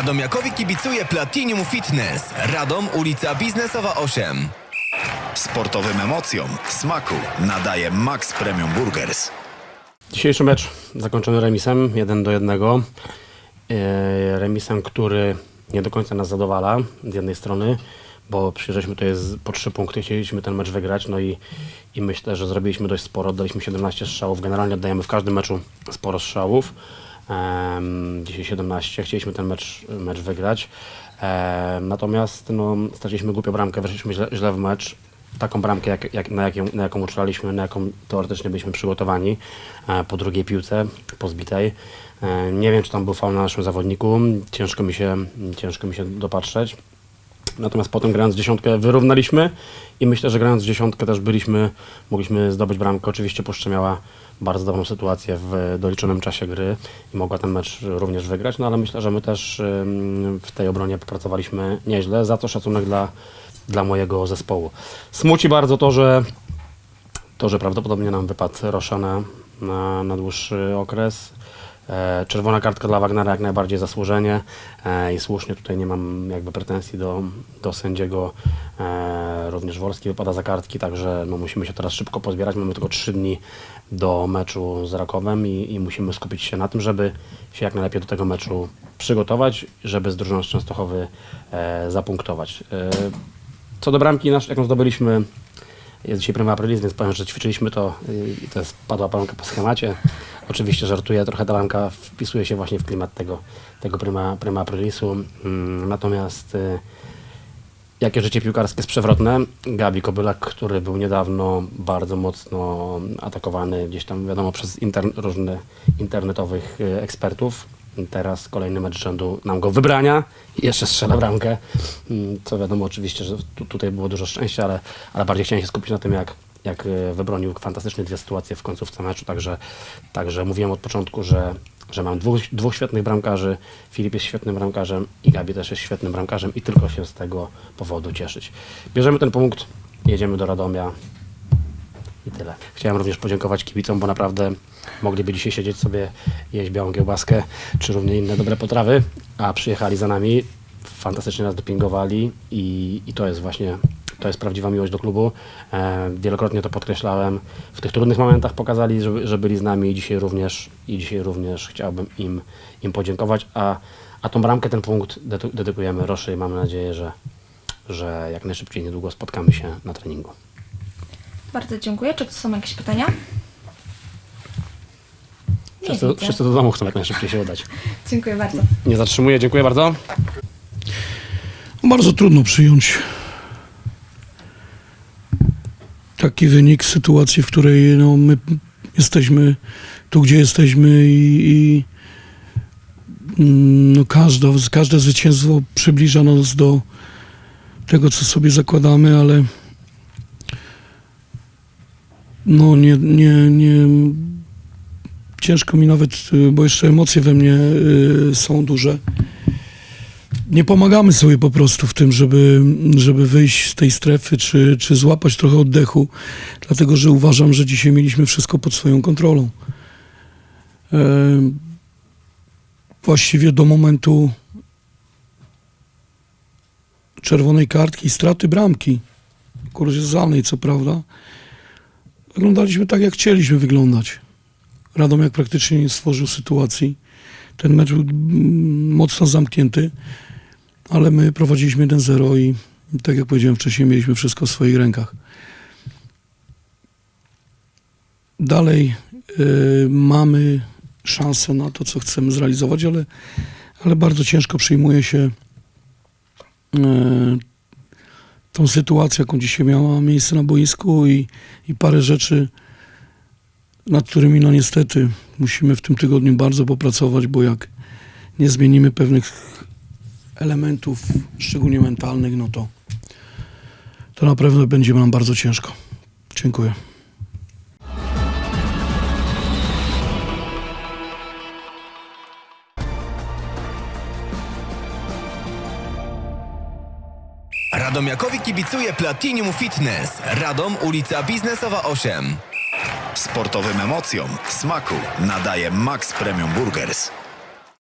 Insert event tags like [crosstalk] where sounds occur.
Radomiakowi kibicuje Platinum Fitness. Radom, ulica Biznesowa 8. Sportowym emocjom smaku nadaje Max Premium Burgers. Dzisiejszy mecz zakończony remisem 1 do 1. E, Remisem, który nie do końca nas zadowala z jednej strony, bo przyjrzeliśmy tutaj z- po 3 punkty, chcieliśmy ten mecz wygrać, no i, i myślę, że zrobiliśmy dość sporo, oddaliśmy 17 strzałów, generalnie oddajemy w każdym meczu sporo strzałów. Dzisiaj 17, chcieliśmy ten mecz, mecz wygrać. Natomiast no, straciliśmy głupią bramkę, weszliśmy źle, źle w mecz taką bramkę, jak, jak, na, jaką, na jaką uczulaliśmy, na jaką teoretycznie byliśmy przygotowani e, po drugiej piłce, po zbitej. E, nie wiem, czy tam był faul na naszym zawodniku, ciężko mi się, ciężko mi się dopatrzeć. Natomiast potem grając dziesiątkę wyrównaliśmy i myślę, że grając dziesiątkę też byliśmy, mogliśmy zdobyć bramkę. Oczywiście Puszcza miała bardzo dobrą sytuację w doliczonym czasie gry i mogła ten mecz również wygrać, no ale myślę, że my też w tej obronie popracowaliśmy nieźle, za co szacunek dla, dla mojego zespołu. Smuci bardzo to, że to, że prawdopodobnie nam wypadł Roszana na, na dłuższy okres. E, czerwona kartka dla Wagnera jak najbardziej zasłużenie e, i słusznie tutaj nie mam jakby pretensji do, do sędziego. E, również Wolski wypada za kartki, także no, musimy się teraz szybko pozbierać. Mamy tylko trzy dni do meczu z Rakowem i, i musimy skupić się na tym, żeby się jak najlepiej do tego meczu przygotować, żeby z drużyną z Częstochowy zapunktować. Co do bramki, jaką zdobyliśmy jest dzisiaj prima aprilis, więc powiem, że ćwiczyliśmy to i to jest padła bramka po schemacie. Oczywiście żartuję, trochę ta bramka wpisuje się właśnie w klimat tego, tego prima, prima aprilisu. Mm, Natomiast y, jakie życie piłkarskie jest przewrotne. Gabi Kobylak, który był niedawno bardzo mocno atakowany gdzieś tam, wiadomo, przez intern, różnych internetowych y, ekspertów. Teraz kolejny mecz rzędu nam go wybrania jeszcze strzela bramkę. Mm, Co wiadomo oczywiście, że tu, tutaj było dużo szczęścia, ale, ale bardziej chciałem się skupić na tym, jak, jak y, wybronił fantastycznie dwie sytuacje w końcówce meczu. Także, także mówiłem od początku, że, że mam dwóch, dwóch świetnych bramkarzy. Filip jest świetnym bramkarzem i Gabi też jest świetnym bramkarzem i tylko się z tego powodu cieszyć. Bierzemy ten punkt, jedziemy do Radomia. I tyle. Chciałem również podziękować kibicom, bo naprawdę mogliby dzisiaj siedzieć sobie, jeść białą kiełbaskę, czy równie inne dobre potrawy, a przyjechali za nami, fantastycznie nas dopingowali i, i to jest właśnie, to jest prawdziwa miłość do klubu. E, wielokrotnie to podkreślałem. W tych trudnych momentach pokazali, że, że byli z nami i dzisiaj również, i dzisiaj również chciałbym im, im podziękować, a, a tą bramkę, ten punkt dedykujemy Roszy i mamy nadzieję, że, że jak najszybciej niedługo spotkamy się na treningu. Bardzo dziękuję. Czy to są jakieś pytania? Nie Wszyscy, widzę. wszyscy do domu chcą jak najszybciej się udać. [laughs] Dziękuję bardzo. Nie zatrzymuję, dziękuję bardzo. Bardzo trudno przyjąć taki wynik sytuacji, w której no, my jesteśmy tu, gdzie jesteśmy i, i mm, no, każde, każde zwycięstwo przybliża nas do tego, co sobie zakładamy, ale no nie, nie, nie ciężko mi nawet, y, bo jeszcze emocje we mnie y, są duże nie pomagamy sobie po prostu w tym, żeby, żeby wyjść z tej strefy, czy, czy złapać trochę oddechu, dlatego że uważam, że dzisiaj mieliśmy wszystko pod swoją kontrolą. E, właściwie do momentu czerwonej kartki i straty bramki, kuriozalnej co prawda, wyglądaliśmy tak, jak chcieliśmy wyglądać. Radomiak praktycznie nie stworzył sytuacji. Ten mecz był mm, mocno zamknięty ale my prowadziliśmy 1-0 i tak jak powiedziałem wcześniej, mieliśmy wszystko w swoich rękach. Dalej y, mamy szansę na to, co chcemy zrealizować, ale, ale bardzo ciężko przyjmuje się y, tą sytuację, jaką dzisiaj miała miejsce na boisku i, i parę rzeczy, nad którymi no niestety musimy w tym tygodniu bardzo popracować, bo jak nie zmienimy pewnych elementów, szczególnie mentalnych, no to, to naprawdę będzie nam bardzo ciężko. Dziękuję. Radomiakowi kibicuje Platinum Fitness. Radom, ulica Biznesowa 8. Sportowym emocjom smaku nadaje Max Premium Burgers.